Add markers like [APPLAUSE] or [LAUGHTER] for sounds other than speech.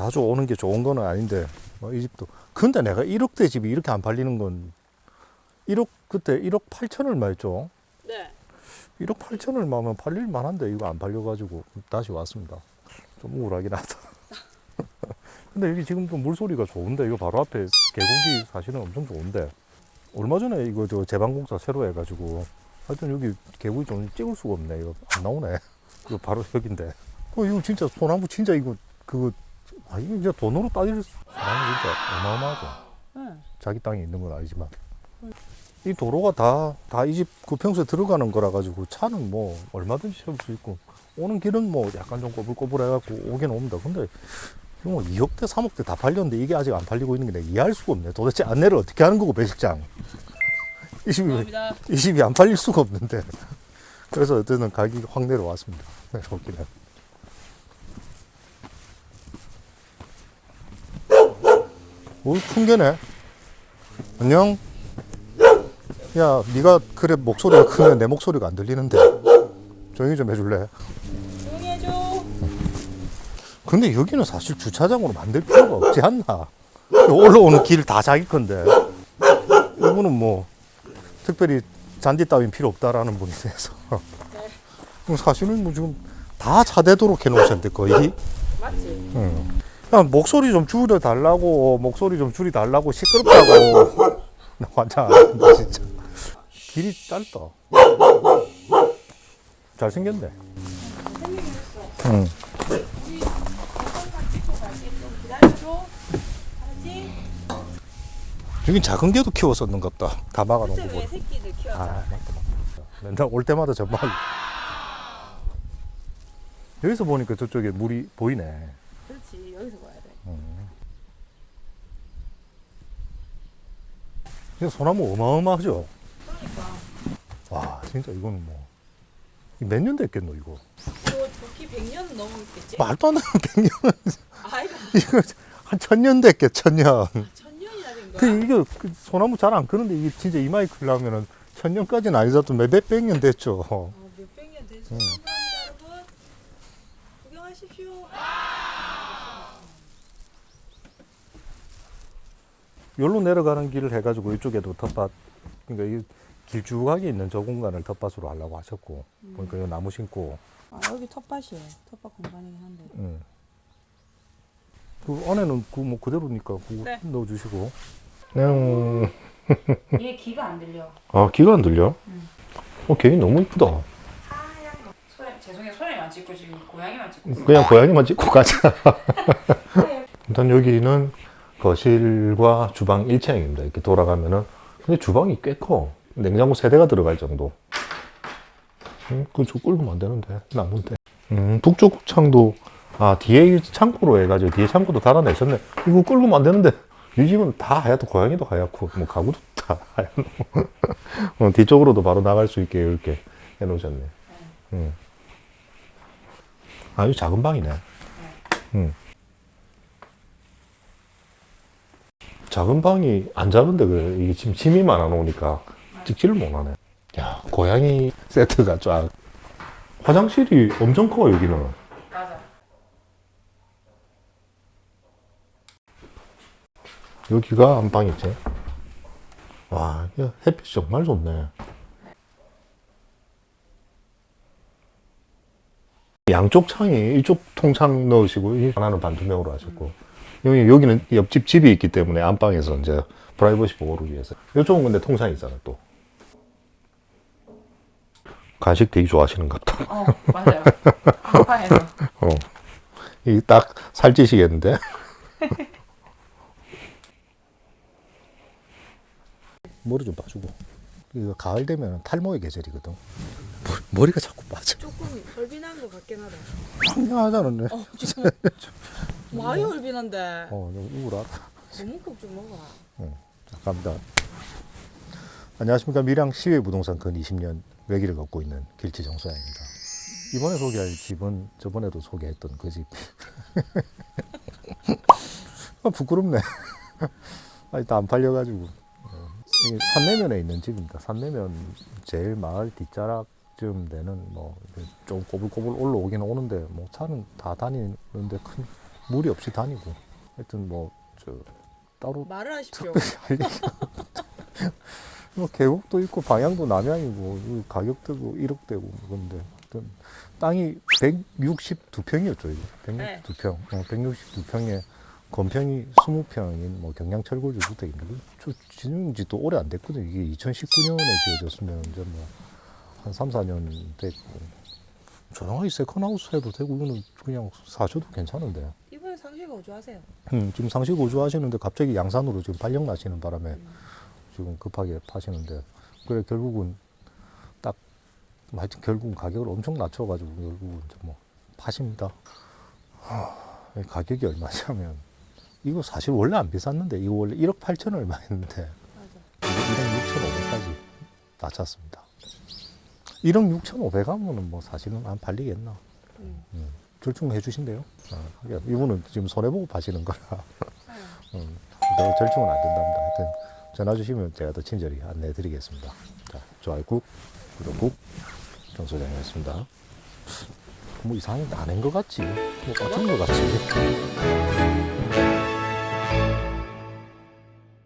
자주 오는 게 좋은 거는 아닌데 뭐 이 집도 근데 내가 1억대 집이 이렇게 안 팔리는 건 1억 그때 1억 8천 얼마였죠? 네. 1억 8천 얼마면 팔릴 만한데 이거 안 팔려가지고 다시 왔습니다. 좀 우울하긴 하다. [LAUGHS] 근데 여기 지금 또 물소리가 좋은데 이거 바로 앞에 계곡이 사실은 엄청 좋은데 얼마 전에 이거 저 제방공사 새로 해가지고 하여튼 여기 계곡이 좀 찍을 수가 없네 이거 안 나오네 [LAUGHS] 이거 바로 여기인데 어 이거 진짜 소나무 진짜 이거 그거 아 이거 진짜 돈으로 따질 사람이 진짜 어마어마하죠 네. 자기 땅에 있는 건 아니지만 이 도로가 다 다 이 집 그 평소에 들어가는 거라 가지고 차는 뭐 얼마든지 세울 수 있고 오는 길은 뭐 약간 좀 꼬불꼬불 해갖고 오긴 옵니다. 근데 뭐 2억대 3억대 다 팔렸는데 이게 아직 안 팔리고 있는 게 내가 이해할 수가 없네. 도대체 안내를 어떻게 하는 거고 배식장 [LAUGHS] 이 집이 감사합니다. 이 집이 안 팔릴 수가 없는데 [LAUGHS] 그래서 어쨌든 가격이 확 내려왔습니다. 네, 좋기는. 오, 큰 개네. 안녕. 야, 네가 그래 목소리가 크면 내 목소리가 안 들리는데 조용히 좀 해줄래? 조용히 해줘. 근데 여기는 사실 주차장으로 만들 필요가 없지 않나? 올라오는 길 다 자기 건데 이분은 뭐 특별히 잔디 따윈 필요 없다라는 분이 돼서 그럼 사실은 뭐 지금 다 차대도록 해놓으셨는데 거의 맞지? 응. 야, 목소리 좀 줄여 달라고 목소리 좀 줄이 달라고 시끄럽다고. 나 완전 안 진짜. 길이 짧다. 잘생겼네. 응. 여긴 작은 개도 키웠었는갑다. 다 막아놓은 거 새끼들 아 키웠잖아. 맨날 올 때마다 전말 여기서 보니까 저쪽에 물이 보이네 그렇지. 여기서 봐야 돼. 근데 소나무 어마어마하죠? 그러니까. 와 진짜 이거는 뭐. 몇 년 됐겠노 이거? 이거 좋기 100년 넘었겠지? 말도 안 되는 100년. 아이가 [LAUGHS] 이거 한 천년 됐겠 천년. 천년이나 된 거야? 그 이거 그 소나무 잘 안 크는데 이게 진짜 이마에 크려면은 천년까지는 아니더라도 몇백 년 됐죠. 어, 몇백 년된 소나무랍니다, 여러분. 구경하십시오. 여기로 내려가는 길을 해가지고 이쪽에도 텃밭 그러니까 이 길쭉하게 있는 저 공간을 텃밭으로 하려고 하셨고 보니까 이 나무 심고 아, 여기 텃밭이에요. 텃밭 공간이긴 한데. 음. 그 안에는 그 뭐 그대로니까 그거 네. 넣어주시고 그냥 얘 귀가 안 들려. 아 귀가 안 들려? 어 개이 너무 이쁘다 소리, 죄송해요. 소리만 찍고 지금 고양이만 찍고 있어요. 그냥 고양이만 찍고 가자 [LAUGHS] 일단 여기는 거실과 주방 1층입니다. 이렇게 돌아가면은 근데 주방이 꽤 커. 냉장고 세대가 들어갈 정도. 음, 그저 꿀면 안 되는데. 나무인데. 음, 북쪽 창도 아 뒤에 창고로 해가지고 뒤에 창고도 달아내셨네. 이거 끌면 안 되는데. 이 집은 다 하얗고 고양이도 하얗고. 뭐 가구도 [LAUGHS] 다 하얗고 어, 뒤쪽으로도 바로 나갈 수 있게 이렇게 해놓으셨네. 음. 아주 작은 방이네. 음. 작은 방이 안 작은데 그래 이게 지금 침이 많아 놓으니까 찍지를 못하네 야 고양이 세트가 쫙 화장실이 엄청 커 여기는. 여기가 안방이지. 와, 이거 햇빛 정말 좋네. 양쪽 창이 이쪽 통창 넣으시고 이 하나는 반투명으로 하셨고 여기 여기는 옆집 집이 있기 때문에 안방에서 이제 프라이버시 보호를 위해서 이쪽은 근데 통창이 있잖아 또 간식 되게 좋아하시는 것 같다. 어, 맞아요. 안방에서. [LAUGHS] 어, 이 딱 살찌시겠는데? [LAUGHS] 머리 좀 빠주고. 이거 가을 되면 탈모의 계절이거든. 머리- 머리가 자꾸 빠져. 조금 헐빈한 것 같긴 하다. 황량하잖아. 어, 좀 많이 헐빈한데. 어, 좀 우울하다. 너무 꼭좀 먹어. 자, 갑니다. 안녕하십니까. 밀양 시외 부동산 근 20년 외길을 걷고 있는 길치 정수양입니다. 이번에 소개할 집은 저번에도 소개했던 그 집. 아, [LAUGHS] 부끄럽네. [LAUGHS] 아니, 다안 팔려가지고. 어, 이게 산내면에 있는 집입니다. 산내면 제일 마을 뒷자락쯤 되는 뭐, 좀 꼬불꼬불 올라오긴 오는데, 뭐 차는 다 다니는데 큰 무리 없이 다니고. 하여튼 뭐 저 따로 말을 하십시오. [LAUGHS] 뭐 계곡도 있고 방향도 남향이고 이 가격대고 1억대고 그런데. 하여튼 땅이 162평이었죠 이게. 네. 162평. 어, 162평에 건평이 20평인 뭐 경량철골주 주택입니다 저 지은 지도 오래 안 됐거든요. 이게 2019년에 지어졌으면 이제 뭐 한 3, 4년 됐고. 조용하게 세컨하우스 해도 되고 이거는 그냥 사셔도 괜찮은데 상시 거주하세요. 음, 지금 상시 거주 하시는데 갑자기 양산으로 지금 발령 나시는 바람에 지금 급하게 파시는데 그래 결국은 딱 하여튼 결국은 가격을 엄청 낮춰가지고 결국은 이제 뭐 파십니다. 하, 이 가격이 얼마냐면 이거 사실 원래 안 비쌌는데 이거 원래 1억 8천 얼마였는데 맞아. 이거 1억 6천 5백까지 낮췄습니다. 1억 6천 5백 하면은 뭐 사실은 안 팔리겠나. 음. 절충해 주신대요. 아, 그러니까 이분은 지금 손해보고 파시는 거라. 아, 음, 절충은 안 된답니다. 하여튼 전화 주시면 제가 더 친절히 안내해 드리겠습니다. 자, 좋아요 꾹, 구독 꾹, 정소장이었습니다. 뭐 이상하게 안한 것 같지? 뭐 같은 것 같지?